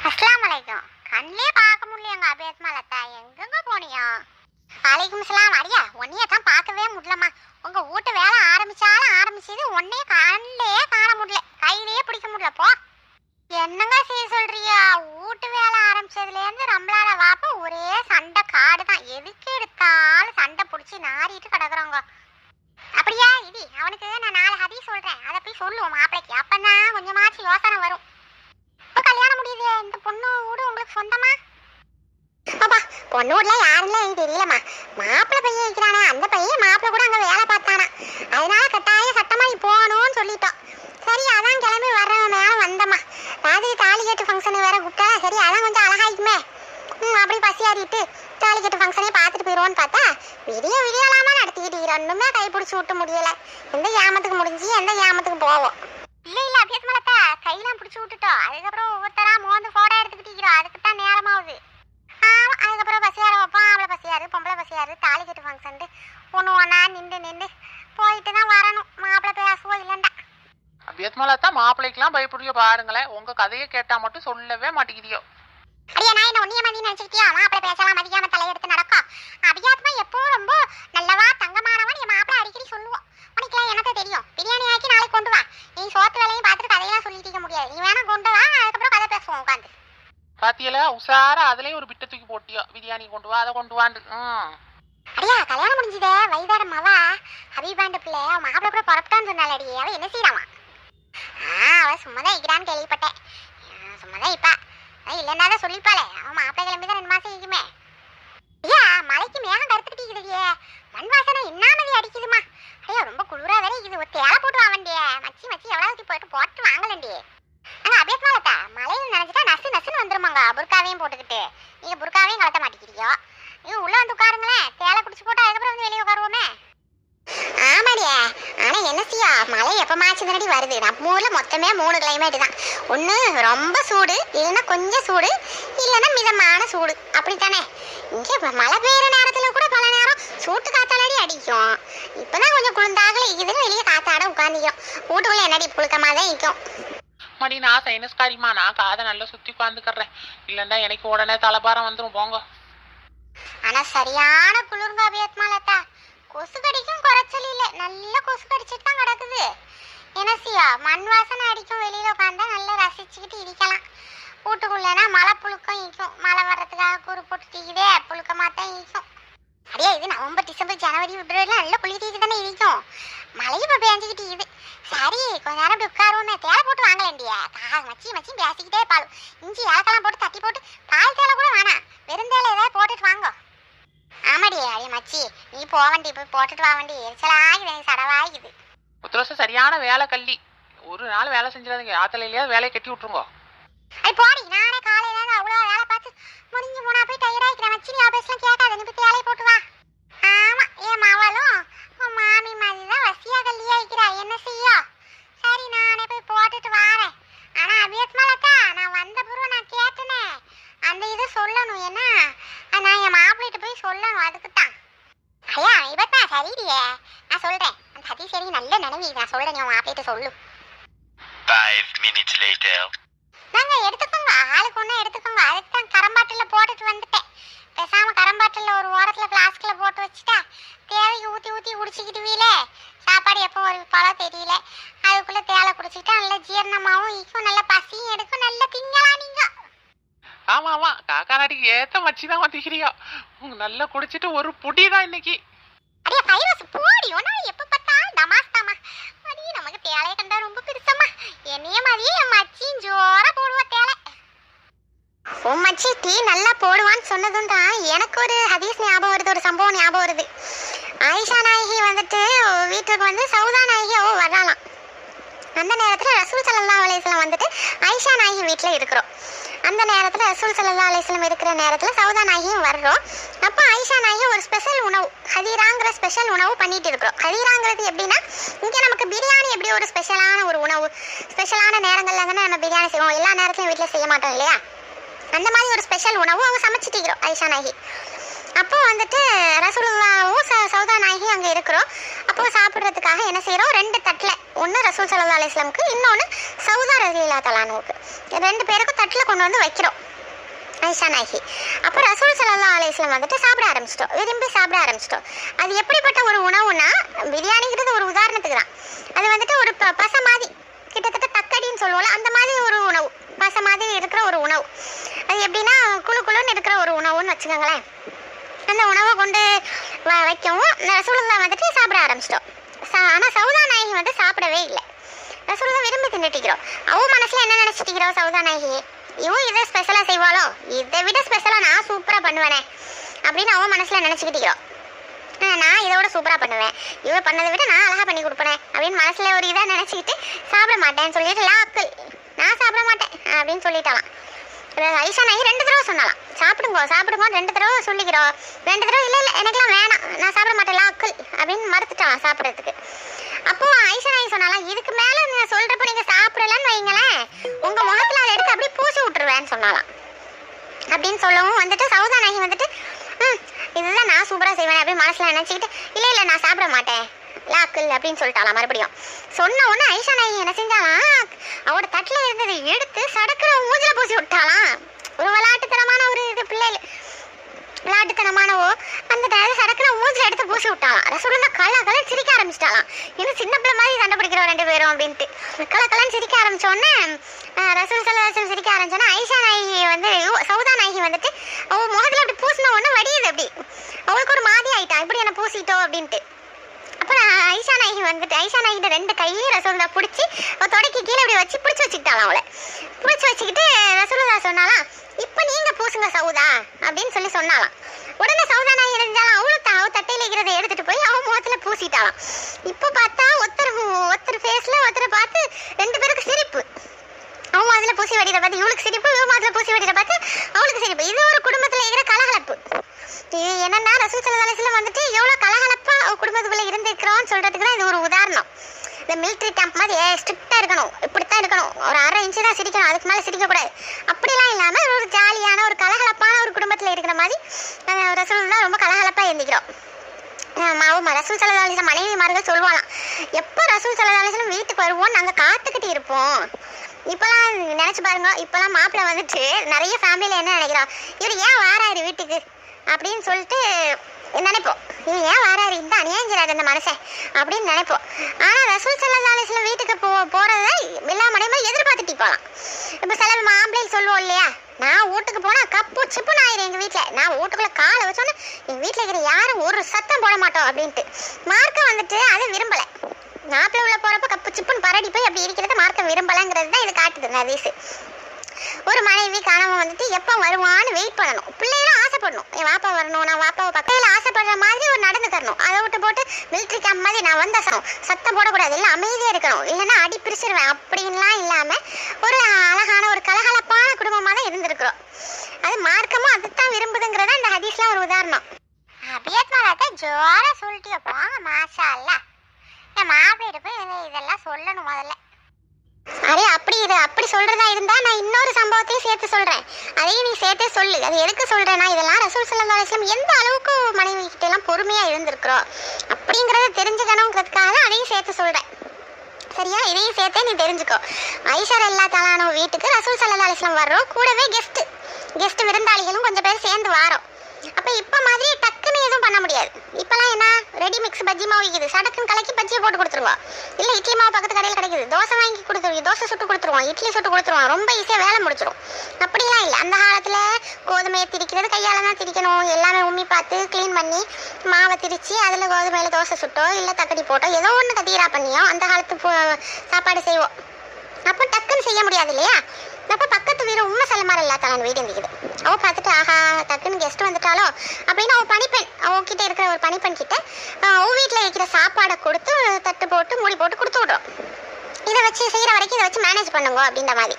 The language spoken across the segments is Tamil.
அஸ்லாம் வலைக்கும் கண்ணிலே பார்க்க முடியலங்க அபேத் லதா எங்கெங்க போனியா? வலைக்கும் சலாம் அடியா உன்னைய தான் பார்க்கவே முடியலம்மா. உங்க வீட்டு வேலை ஆரம்பிச்சாலும் ஆரம்பிச்சது உன்னைய கண்ணிலே காண முடியல. கையிலேயே பிடிக்க முடியல. போ. என்னங்க செய்ய சொல்றியா? வீட்டு வேலை ஆரம்பிச்சதுலேருந்து நம்மளால வாப்ப ஒரே சண்டை காடு தான் எதுக்கு எடுத்தாலும் சண்டை பிடிச்சி நாறிட்டு கிடக்குறோம் அப்படியா இது அவனுக்கு நான் நாலு ஹதி சொல்றேன் அதை போய் சொல்லுவோம் மாப்பிளைக்கு அப்பதான் கொஞ்சமாச்சும் யோசனை வரும் இப்போ கல்யாணம் முடியுது இந்த பொண்ணு வீடு உங்களுக்கு சொந்தமா அப்பா பொண்ணு வீட்ல யாருன்னு எனக்கு தெரியலம்மா மாப்பிள்ளை பையன் இருக்கிறானே அந்த பையன் மாப்பிள்ளை கூட அங்க வேலை பார்த்தானா அதனால கட்டாயம் சட்டமா நீ போகணும்னு சொல்லிட்டோம். சரி அதான் கிளம்பி வர்றவன் மேல வந்தம்மா. ராத்திரி தாலி கட்டு ஃபங்க்ஷன் வேற கூப்பிட்டா சரி அதான் கொஞ்சம் அழகாயிக்குமே. ம் அப்படி பசியாறிட்டு தாலி கட்டு ஃபங்க்ஷனே பார்த்துட்டு போயிடுவோன்னு பார்த்தா விடிய விடியலாமா நடத்திக்கிட்டு ரெண்டுமே கை பிடிச்சி விட்டு முடியல. எந்த ஏமத்துக்கு முடிஞ்சு எந்த ஏமத்துக்கு போவோம் இல்ல இல்ல அபியஸ் மலத்தா கையெல்லாம் பிடிச்சி விட்டுட்டோம். அதுக்கப்புறம் ஒவ்வொருத்தரா மோந்து ஃபோட்டோ எடுத்துக்கிட்டீங்களோ அதுக்கு தான் நேரமாகுது ஆமாம் அதுக்கப்புறம் பசியார வைப்போம். ஆம்பளை பசியாரு பொம்பளை பசியாரு தாலி கட்டு ஃபங்க்ஷன் ஒன்று ஒன்றா நின்று நின்று போயிட்டு தான் வரணும். மாப்பிள்ளை பேசுவோம் இல்லைண்டா அபியத்மலா தான் மாப்பிள்ளைக்கெல்லாம் பயப்படுறியோ பாருங்களேன். உங்க கதையை கேட்டா மட்டும் சொல்லவே மாட்டேங்கிறியோ. அடியா நான் என்ன ஒன்னிய மாதிரி நினைச்சுக்கிட்டியா மாப்பிள்ளை பேசலாம் மதிக்காம தலையெடுத்து நடக்கும் அபியாத்மா எப்பவும் ரொம்ப நல்லவா தங்கமானவன் என் மாப்பிள்ளை அடிக்கடி சொல்லுவோம் உனக்குலாம் எனக்கு தெரியும்? பிரியாணி ஆக்கி நாளைக்கு கொண்டு வா. நீ சோத்து வேலையும் பார்த்துட்டு கதையெல்லாம் சொல்லிட்டு முடியாது. நீ வேணா கொண்டு வா அதுக்கப்புறம் கதை பேசுவோம் உட்காந்து பாத்தியல உஷாரா அதுலயும் ஒரு பிட்டை தூக்கி போட்டியோ. பிரியாணி கொண்டு வா அதை கொண்டு வாண்டு ம் அடியா கல்யாணம் முடிஞ்சதே வைதார மவா ஹபீபாண்டு பிள்ளை. அவன் மாப்பிள்ளை கூட புறப்பட்டான்னு சொன்னாலடி அவ என்ன செய்யறாமா அவ சும்மா தான் இருக்கிறான்னு கேள்விப்பட்டேன். சும்மா தான் இப்பா இல்லைன்னா தான் சொல்லிப்பாளே அவன் மாப்பிள்ளை கிளம்பி தான் ரெண்டு மாசம் இருக்குமே ஐயா மலைக்கு மேகம் கருத்துக்கிட்டே மண் வாசனை என்னாமதி அடிக்குதுமா ஐயா ரொம்ப குளிரா வேற இருக்குது ஒரு தேலை போட்டு வாங்கண்டிய மச்சி மச்சி எவ்வளவு போயிட்டு போட்டு வாங்கலண்டி ஆனா அபேத்மாலத்தா மலையில் நினைச்சிட்டா நசு நசுன்னு வந்துருமாங்க புர்காவையும் போட்டுக்கிட்டு நீங்க புர்காவையும் கலட்ட மாட்டேங்கிறீங்க நீங்க உள்ள வந்து உட்காருங்களேன் தேலை குடிச்சு போட்டு அதுக்கப்புறம் வந்து வெளியே உட்காருவோமே ஆமாடியா ஆனா என்ன செய்யா மழை எப்பமாச்சும் தானடி வருது. நம்ம ஊர்ல மொத்தமே மூணு கிளைமேட் தான். ஒண்ணு ரொம்ப சூடு இல்லைன்னா கொஞ்சம் சூடு இல்லைன்னா மிதமான சூடு. அப்படித்தானே? இங்கே இப்ப மழை பெய்யுற நேரத்துல கூட பல நேரம் சூட்டு காத்தாலடி அடிக்கும். இப்பதான் கொஞ்சம் குளிர்ந்தாகல இதுன்னு வெளியே காத்தாட உட்காந்துக்கும் வீட்டுக்குள்ள என்னடி புழுக்கமா தான் நிற்கும் மணி நான் சைனஸ்காரிமா நான் காதை நல்லா சுத்தி உட்காந்துக்கறேன் இல்லைன்னா எனக்கு உடனே தலைபாரம் வந்துரும். போங்க. ஆனா சரியான குளிர்ங்க அபியத்மாலத்தா கொசு கடிக்கும் குறைச்சல் இல்லை நல்ல கொசு கடிச்சிட்டு தான் கிடக்குது. என்ன சியா மண் வாசனை அடிக்கும் வெளியில உட்காந்தா நல்லா ரசிச்சுக்கிட்டு இடிக்கலாம் வீட்டுக்குள்ளனா மழை புழுக்கம் ஈக்கும் மழை வர்றதுக்காக கூறு தீக்குதே புழுக்கமாக தான் ஈக்கும் அப்படியே இது நவம்பர் டிசம்பர் ஜனவரி பிப்ரவரிலாம் நல்ல குளிர்ச்சிக்கு தானே இடிக்கும் மழையும் இப்போ பேஞ்சுக்கிட்டு இது சரி கொஞ்ச நேரம் இப்படி உட்காருவோமே. தேலை போட்டு வாங்கலண்டியா கா மச்சி மச்சி பேசிக்கிட்டே பால் இஞ்சி ஏலக்கெல்லாம் போட்டு தட்டி போட்டு பால் தேலை கூட வேணாம். வெறுந்தேலை ஏதாவது போட்டுட்டு வாங்க. ஆமாடி அடி மச்சி. நீ போவண்டி போய் போட்டுட்டு வா வண்டி எரிச்சலாகுது எனக்கு சடவாகுது. உத்தரவசம் சரியான வேலை கள்ளி ஒரு நாள் வேலை செஞ்சிடாதீங்க. ஆத்தலையிலேயாவது வேலையை கட்டி விட்டுருங்க. அது போடி நானே காலையில இருந்து அவ்வளோ வேலை பார்த்து முடிஞ்சு போனா போய் டயர்ட் ஆகிக்கிறேன் மச்சி நீ ஆபீஸ்லாம் கேட்காத நீ போய் தேலையை போட்டு வா ஆமா என் மவளும் உன் மாமி மாதிரி தான் வசியா கல்லியா இருக்கிறா என்ன செய்யா சரி நானே போய் போட்டுட்டு வாரேன் ஆனா அபியத்மாலத்தா நான் வந்த பிறகு நான் கேட்டனே அந்த இதை சொல்லணும் என்ன அஹ் நான் என் மாப்பிள்ளைகிட்ட போய் சொல்லணும் அதுக்கு தான் ஐயா இவத்தா சரிடியே நான் சொல்றேன் அந்த சதீஷ் சரி நல்ல நினைவி நான் சொல்றேன் நீ உன் மாப்பிள்ளைகிட்ட சொல்லு Five minutes later. நாங்க எடுத்துக்கோங்க ஆளுக்கு ஒண்ணு எடுத்துக்கோங்க அதுக்கு தான் கரம்பாட்டில போட்டுட்டு வந்துட்டேன் பேசாம கரம்பாட்டில ஒரு ஓரத்துல பிளாஸ்க்ல போட்டு வச்சுட்டா தேவைக்கு ஊத்தி ஊத்தி குடிச்சுக்கிட்டு வீலே சாப்பாடு எப்போ ஒரு பழம் தெரியல அதுக்குள்ள தேலை குடிச்சுக்கிட்டா நல்ல ஜீரணமாவும் இருக்கும் நல்ல பசியும் எடுக்கும் நல்ல திங்கலாம் நீங்க ஆமா ஆமா காக்கா நாட்டிக்கு ஏத்த மச்சி தான் வந்துக்கிறியோ நல்லா குடிச்சிட்டு ஒரு புடி தான் இன்னைக்கு அடே பைரஸ் போடி. ஒன்னா எப்ப பார்த்தாலும் தமாஸ் தாமா அடி நமக்கு தேலைய கண்டா ரொம்ப பெருசம்மா. என்னைய மாதிரியே என் மச்சியும் ஜோரா போடுவா தேலை உன் மச்சி டீ நல்லா போடுவான்னு சொன்னதும் தான் எனக்கு ஒரு ஹதீஸ் ஞாபகம் வருது ஒரு சம்பவம் ஞாபகம் வருது. ஆயிஷா நாயகி வந்துட்டு வீட்டுக்கு வந்து சவுதா நாயகி அவ வரலாம் அந்த நேரத்துல ரசூல் சல்லா அலைஹி வந்துட்டு ஆயிஷா நாயகி வீட்டில் இருக்கிறோம். அந்த நேரத்தில் ரசூல் சல்லா அலிஸ்லம் இருக்கிற நேரத்தில் சௌதா நாயகியும் வர்றோம். அப்போ ஆயிஷா நாயகி ஒரு ஸ்பெஷல் உணவு ஹதீராங்கிற ஸ்பெஷல் உணவு பண்ணிட்டு இருக்கிறோம். ஹதீராங்கிறது எப்படின்னா இங்கே நமக்கு பிரியாணி எப்படி ஒரு ஸ்பெஷலான ஒரு உணவு ஸ்பெஷலான நேரங்களில் தானே நம்ம பிரியாணி செய்வோம். எல்லா நேரத்திலும் வீட்டில் செய்ய மாட்டோம் இல்லையா? அந்த மாதிரி ஒரு ஸ்பெஷல் உணவு அவங்க சமைச்சிட்டு இருக்கிறோம் ஆயிஷா நாயகி. அப்போ வந்துட்டு ரசூலுல்லாவும் ச சௌதா நாயகி அங்கே இருக்கிறோம். அப்போ சாப்பிட்றதுக்காக என்ன செய்கிறோம் ரெண்டு தட்டில். ஒன்று ரசூல் சல்லா அலிஸ்லாமுக்கு இன்னொன்று சவுதா ரலீலா தலானுவுக்கு ரெண்டு பேருக்கும் தட்டில் கொண்டு வந்து வைக்கிறோம். ஐஷா நாயகி. அப்போ ரசூல் சல்லா அலிஸ்லாம் வந்துட்டு சாப்பிட ஆரம்பிச்சிட்டோம். விரும்பி சாப்பிட ஆரம்பிச்சிட்டோம். அது எப்படிப்பட்ட ஒரு உணவுனா பிரியாணிங்கிறது ஒரு உதாரணத்துக்கு தான். அது வந்துட்டு ஒரு ப பச மாதிரி கிட்டத்தட்ட தக்கடின்னு சொல்லுவோம்ல அந்த மாதிரி ஒரு உணவு. பச மாதிரி இருக்கிற ஒரு உணவு. அது எப்படின்னா குழு குழுன்னு இருக்கிற ஒரு உணவுன்னு வச்சுக்கோங்களேன். அந்த உணவை கொண்டு வைக்கவும் ரசகுல்லா வந்துட்டு சாப்பிட ஆரம்பிச்சிட்டோம். ஆனால் சௌதா நாயகி வந்து சாப்பிடவே இல்லை. ரசகுல்லா விரும்பி தின்னுட்டிக்கிறோம் அவன் மனசில் என்ன நினச்சிட்டிக்கிறோம் சவுதா நாயகி இவன் இதை ஸ்பெஷலாக செய்வாளோ? இதை விட ஸ்பெஷலாக நான் சூப்பராக பண்ணுவேனே. அப்படின்னு அவன் மனசில் நினச்சிக்கிட்டிக்கிறோம் நான் இதோட சூப்பராக பண்ணுவேன். இவன் பண்ணதை விட நான் அழகாக பண்ணி கொடுப்பேனே. அப்படின்னு மனசில் ஒரு இதாக நினச்சிக்கிட்டு சாப்பிட மாட்டேன்னு சொல்லிட்டு லாக்கல் நான் சாப்பிட மாட்டேன் அப்படின்னு சொல்லிட்டாலாம் ஐஷா நாயகி ரெண்டு தடவை சொன்னாலாம் சாப்பிடுங்க சாப்பிடுங்க ரெண்டு தடவை சொல்லிக்கிறோம் ரெண்டு தடவை இல்லை இல்லை எனக்கெல்லாம் வேணாம். நான் சாப்பிட மாட்டேன். லாக்கல் அப்படின்னு மறுத்துட்டான் சாப்பிட்றதுக்கு. அப்போ ஐஷா ஐ சொன்னாலாம் இதுக்கு மேலே நீங்கள் சொல்கிறப்ப நீங்கள் சாப்பிடலன்னு வைங்களேன். உங்கள் முகத்தில் அதை எடுத்து அப்படியே பூசி விட்டுருவேன்னு சொன்னாலாம் அப்படின்னு சொல்லவும் வந்துட்டு சௌதா நாயகி வந்துட்டு ம் இதுதான் நான் சூப்பராக செய்வேன் அப்படின்னு மனசில் நினச்சிக்கிட்டு இல்லை இல்லை நான் சாப்பிட மாட்டேன். லாக்கில் அப்படின்னு சொல்லிட்டாலாம் மறுபடியும். சொன்ன உடனே ஐஷா நாயகி என்ன செஞ்சாலாம் அவட தட்டில் இருந்ததை எடுத்து சடக்கிற மூஞ்சில பூசி விட்டாலாம் ஒருவேளை விளையாட்டுத்தனமான ஒரு இது பிள்ளைகள் விளையாட்டுத்தனமானவோ அந்த டயர் சடக்குன மூஞ்சில் எடுத்து பூசி விட்டாலாம் ரசகுல்லா கல கலன்னு சிரிக்க ஆரம்பிச்சிட்டாலாம் இன்னும் சின்ன பிள்ளை மாதிரி சண்டை பிடிக்கிறோம் ரெண்டு பேரும் அப்படின்ட்டு. கல கலன்னு சிரிக்க ஆரம்பிச்ச உடனே அஹ், ரசூல் சல்லாஹம் சிரிக்க ஆரம்பிச்சோன்னா ஐஷா நாயகி வந்து சவுதா சௌதா நாயகி வந்துட்டு அவள் முகத்தில் அப்படி பூசின ஒன்று வடியுது அப்படி. அவளுக்கு ஒரு மாதிரி ஆயிட்டான் இப்படி என்ன பூசிட்டோம் அப்படின்ட்டு. அப்புறம் ஐஷா நாயகி வந்துட்டு ஐஷா நாயகிட்ட ரெண்டு கையையும் ரசோல்லா பிடிச்சி அவ தொடக்கி கீழே இப்படி வச்சு பிடிச்சி வச்சுக்கிட்டாலாம் அவளை. பிடிச்சி வச்சுக்கிட்டு ரசோல்லா சொன்னாலாம் இப்போ நீங்க பூசுங்க சவுதா அப்படின்னு சொல்லி சொன்னாலாம் உடனே சௌதா நாயகி இருந்தாலும் அவளும் அவ தட்டையில் இருக்கிறத எடுத்துட்டு போய் அவன் முகத்துல பூசிட்டாலாம் இப்போ பார்த்தா ஒருத்தர் ஒருத்தர் ஃபேஸ்ல ஒருத்தரை பார்த்து ரெண்டு பேருக்கு சிரிப்பு. அவன் அதில் பூசி வடிகிற பார்த்து இவளுக்கு சிரிப்பு இவன் அதில் பூசி வடிகிற பார்த்து அவளுக்கு சிரிப்பு. இது ஒரு குடும்பத்தில் இருக்கிற கலகலப்பு. இது என்னன்னா ரசூல் சல்லா வந்துட்டு எவ்வளோ கலகலப்பாக குடும்பத்துக்குள்ளே குடும்பத்துக்குள்ள இருந்திருக்கிறோம்னு சொல்றதுக்கு தான் இது ஒரு உதாரணம். இந்த மிலிட்ரி கேம்ப் மாதிரி ஸ்ட்ரிக்டாக இருக்கணும். இப்படி தான் இருக்கணும். ஒரு அரை இன்ச்சு தான் சிரிக்கணும். அதுக்கு மேலே சிரிக்கக்கூடாது. அப்படிலாம் இல்லாமல் ஒரு ஜாலியான ஒரு கலகலப்பான ஒரு குடும்பத்தில் இருக்கிற மாதிரி அஹ் ரொம்ப கலகலப்பாக இருந்திக்கிறோம் மாவும் ரசூல் சல்லா மனைவிமார்கள் சொல்லுவாளாம் எப்போ ரசூல் சல்லா வீட்டுக்கு வருவோம் நாங்கள் காத்துக்கிட்டு இருப்போம். இப்போலாம் நினச்சி பாருங்க இப்போலாம் மாப்பிள்ளை வந்துட்டு நிறைய ஃபேமிலியில் என்ன நினைக்கிறோம் இவர் ஏன் வாராரு வீட்டுக்கு? அப்படின்னு சொல்லிட்டு நினைப்போம் இவன் ஏன் வராரு? இந்த அநியாயஞ்சிராரு இந்த மனசை அப்படின்னு நினைப்போம் ஆனால் ரசூல் சல்லா அலிஸ்லாம் வீட்டுக்கு போ போகிறத எல்லா மனைவியும் எதிர்பார்த்துட்டு போகலாம் இப்போ சில மாப்பிள்ளைகள் சொல்லுவோம் இல்லையா? நான் வீட்டுக்கு போனால் கப்பு சிப்புன்னு ஆயிரும் எங்கள் வீட்டில் நான் வீட்டுக்குள்ளே காலை வச்சோன்னே எங்கள் வீட்டில் இருக்கிற யாரும் ஒரு சத்தம் போட மாட்டோம் அப்படின்ட்டு. மார்க்கம் வந்துட்டு அதை விரும்பல. மாப்பிள்ளை உள்ள போகிறப்ப கப்பு சிப்புன்னு பரடி போய் அப்படி இருக்கிறத மார்க்கம் விரும்பலங்கிறது தான் இது காட்டுது நதீஸ் ஒரு மனைவி கணவன் வந்துட்டு எப்போ வருவான்னு வெயிட் பண்ணணும். பிள்ளைகளும் ஆசைப்படணும். என் வாப்பா வரணும் நான் வாப்பாவை பக்கத்தில் ஆசைப்படுற மாதிரி ஒரு நடந்து தரணும். அதை விட்டு போட்டு மிலிட்ரி கேம்ப் மாதிரி நான் வந்த சத்தம் சத்தம் போடக்கூடாது. இல்லை அமைதியாக இருக்கணும். இல்லைன்னா அடி பிரிச்சிருவேன். அப்படின்லாம் இல்லாமல் ஒரு அழகான ஒரு கலகலப்பான குடும்பமாக தான் இருந்திருக்கிறோம். அது மார்க்கமும் அதுதான் விரும்புதுங்கிறத இந்த ஹதீஸ்லாம் ஒரு உதாரணம். அபியத் மலாத்த ஜோரா சொல்லிட்டு போங்க மாஷா அல்ல என் மாப்பிள்ளைகிட்ட போய் இதெல்லாம் சொல்லணும் முதல்ல. அரே அப்படி இது அப்படி சொல்றதா இருந்தா நான் இன்னொரு சம்பவத்தையும் சேர்த்து சொல்றேன். அதையும் நீ சேர்த்தே சொல்லு. அது எதுக்கு சொல்றேன்னா இதெல்லாம் ரசூல் சல்லா அலிஸ்லாம் எந்த அளவுக்கு மனைவி கிட்ட எல்லாம் பொறுமையா இருந்திருக்கிறோம் அப்படிங்கறத தெரிஞ்சுக்கணுங்கிறதுக்காக தான் அதையும் சேர்த்து சொல்றேன். சரியா? இதையும் சேர்த்தே நீ தெரிஞ்சுக்கோ. ஐஷர் எல்லா தலானோ வீட்டுக்கு ரசூல் சல்லா அலிஸ்லாம் வர்றோம். கூடவே கெஸ்ட் கெஸ்ட் விருந்தாளிகளும் கொஞ்சம் பேர் சேர்ந்து வாரோம். அப்போ இப்போ மாதிரி டக்குன்னு எதுவும் பண்ண முடியாது. இப்போலாம் என்ன? ரெடி மிக்ஸ் பஜ்ஜி மாவு விற்கிது சடக்குன்னு கலக்கி பஜ்ஜியை போட்டு கொடுத்துருவோம் இல்லை இட்லி மாவு பக்கத்து கடையில் கிடைக்குது. தோசை வாங்கி கொடுத்துருவோம் தோசை சுட்டு கொடுத்துருவோம். இட்லி சுட்டு கொடுத்துருவோம். ரொம்ப ஈஸியாக வேலை முடிச்சிடும் அப்படிலாம் இல்லை. அந்த காலத்தில் கோதுமையை திரிக்கிறது கையால் தான் திரிக்கணும். எல்லாமே உம்மி பார்த்து க்ளீன் பண்ணி மாவை திரித்து அதில் கோதுமையில் தோசை சுட்டோ இல்லை தக்கடி போட்டோ ஏதோ ஒன்று கத்தீரா பண்ணியோ அந்த காலத்து சாப்பாடு செய்வோம். அப்போ டக்குன்னு செய்ய முடியாது இல்லையா? அப்போ பக்கத்து வீடு உண்மை செல்லமாரி இல்லாதான் வீடு இருந்துக்குது அவ பார்த்துட்டு ஆஹா டக்குன்னு கெஸ்ட் வந்துட்டாலோ அப்படின்னு அவ பணிப்பெண் அவகிட்ட இருக்கிற ஒரு பணிப்பெண் கிட்ட ஆஹ், வீட்டில் வைக்கிற சாப்பாடை கொடுத்து தட்டு போட்டு மூடி போட்டு கொடுத்து விடுறோம். இதை வச்சு செய்கிற வரைக்கும் இதை வச்சு மேனேஜ் பண்ணுங்க அப்படின்ற மாதிரி.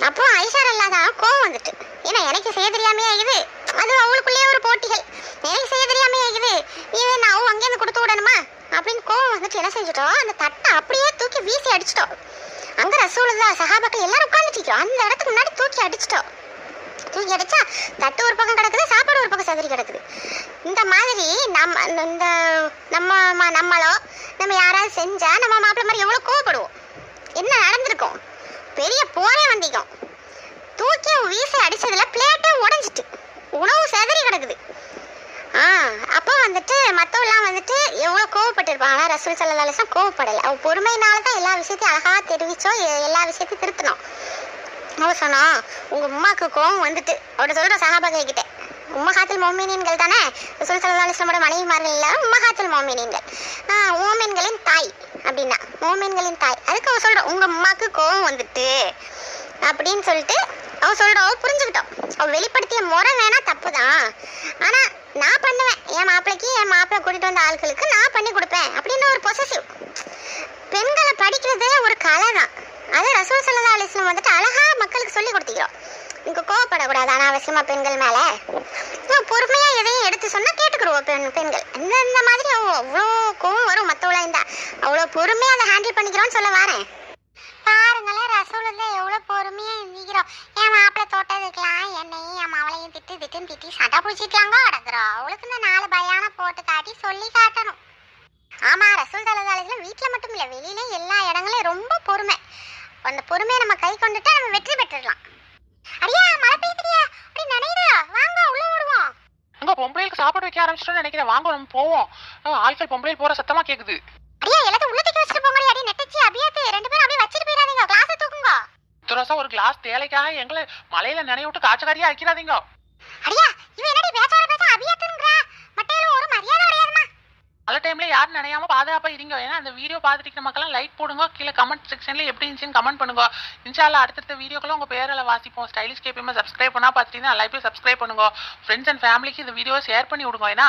அப்போ ஐஷார் இல்லாதான் கோவம் வந்துட்டு ஏன்னா எனக்கு செய்ய தெரியாமே ஆகுது. அது அவளுக்குள்ளேயே ஒரு போட்டிகள். எனக்கு செய்ய தெரியாமே ஆகுது. இது நான் அவ அங்கேருந்து கொடுத்து விடணுமா? அப்படின்னு கோவம் வந்துட்டு என்ன செஞ்சுட்டோம்? அந்த தட்டை அப்படியே தூக்கி வீசி அடிச்சிட்டோம். அங்கே ரசூலுல்லா சகாபாக்கள் எல்லாரும் உட்காந்துட்டு அந்த இடத்துக்கு முன்னாடி தூக்கி அடிச்சிட்டோம். தூக்கி அடிச்சா தட்டு ஒரு பக்கம் கிடக்குது சாப்பாடு ஒரு பக்கம் சதுரி கிடக்குது. இந்த மாதிரி நம்ம இந்த நம்ம நம்மளோ நம்ம யாராவது செஞ்சால் நம்ம மாப்பிள்ளை மாதிரி எவ்வளோ கோவப்படுவோம். என்ன நடந்திருக்கும்? பெரிய போரே வந்திக்கும் தூக்கி வீசி அடித்ததில் பிளேட்டே உடைஞ்சிட்டு உணவு செதறி கிடக்குது. ஆ அப்போ வந்துட்டு மற்றவெல்லாம் வந்துட்டு எவ்வளோ கோவப்பட்டிருப்பாங்க. ஆனால் ரசூல் சல்லா அலிஸ்லாம் கோவப்படலை. அவள் பொறுமையினால தான் எல்லா விஷயத்தையும் அழகாக தெரிவித்தோம் எ- எல்லா விஷயத்தையும் திருத்தணும் அவ சொன்னா உங்க உமாக்கு கோவம் வந்துட்டு அவட சொல்ற சஹாபாக கிட்ட உம்மஹாத்தில் மோமினியன்கள் தானே ரசூல் சல்லா அலிஸ்லமோட மனைவிமார்கள் இல்ல உம்மஹாத்தில் மோமினியன்கள் ஆஹ் ஓமீன்களின் தாய் அப்படின்னா மோமின்களின் தாய் அதுக்கு அவன் சொல்ற உங்கள் உமாக்கு கோவம் வந்துட்டு அப்படின்னு சொல்லிட்டு அவ சொல்கிறோம் அவ புரிஞ்சுக்கிட்டோம் அவ வெளிப்படுத்திய முறை வேணா தப்பு தான் ஆனா நான் பண்ணுவேன் என் மாப்பிள்ளைக்கு என் மாப்பிள்ளை கூட்டிகிட்டு வந்த ஆட்களுக்கு நான் பண்ணி கொடுப்பேன் அப்படின்னு ஒரு பொசசிவ் பெண்களை படிக்கிறதே ஒரு கலை தான் அது ரசூல் சல்லா அலிஸ்லாம் வந்துட்டு இங்க கோவப்படக்கூடாது அனாவசியமாக பெண்கள் மேல. நான் பொறுமையா எதையும் எடுத்து சொன்னா கேட்டுக்கிடுவோம் பெண் பெண்கள். இந்த இந்த மாதிரி அவ்வளோ கோவம் வரும் மத்தவள இந்த அவ்வளோ பொறுமையா அதை ஹேண்டில் பண்ணிக்கிறோன்னு சொல்ல வரேன். பாருங்களேன் ரசூலுங்க எவ்வளோ பொறுமையா இருந்திக்கிறோம் என் மாப்பிள்ளை தோட்டதுக்கலாம் என்னையும் என் மாவளையும் திட்டு திட்டுன்னு திட்டி சட்டை பிடிச்சிக்கலாங்க அடங்குறோம் அவளுக்கு இந்த நாலு பயான போட்டு காட்டி சொல்லி காட்டணும். ஆமா ரசூல் தலதாலிஸ்லாம் வீட்டில் மட்டும் இல்லை வெளியில எல்லா இடங்களையும் ரொம்ப பொறுமை. அந்த பொறுமையை நம்ம கை கொண்டுட்டா நம்ம வெற்றி பெற்றுடலாம். அடியா மழை பெய்யுதுடியா? அப்படி நினைடா வாங்க உள்ள ஓடுவோம். அங்க பொம்பளைகளுக்கு சாப்பாடு வைக்க ஆரம்பிச்சிட்டோம்னு நினைக்கிறேன். வாங்க நம்ம போவோம். ஆட்கள் பொம்பளையில் போற சத்தமா கேக்குது. அடியா எல்லாத்தையும் உள்ள தூக்கி வச்சுட்டு போங்கடி. அடி நெட்டச்சி அபியாத்து ரெண்டு பேரும் அப்படியே வச்சுட்டு போயிடாதீங்க. கிளாஸை தூக்குங்க. துரசா ஒரு கிளாஸ் தேலைக்காக எங்களை மலையில நினைய விட்டு காய்ச்சக்காரியா ஆக்கிறாதீங்க அடியா இவன் என்னடி பேச்சோட நல்ல டைம்ல யாரும் நினையாம பாதுகாப்பா இருங்க. ஏன்னா அந்த வீடியோ பார்த்துட்டு இருக்கிற மக்கள்லாம் லைக் போடுங்க. கீழே கமெண்ட் செக்ஷன்ல எப்படி இருந்துச்சுன்னு கமெண்ட் பண்ணுங்க. இன்ஷால்ல அடுத்தடுத்த வீடியோக்கெல்லாம் உங்க பேரில் வாசிப்போம். ஸ்டைலிஷ் கேப்பீமா சப்ஸ்கிரைப் பண்ணா பார்த்துட்டீங்கன்னா லைஃப்ல சப்ஸ்கிரைப் பண்ணுங்க. ஃப்ரெண்ட்ஸ் அண்ட் ஃபேமிலிக்கு இந்த வீடியோ ஷேர் பண்ணி விடுங்க. ஏன்னா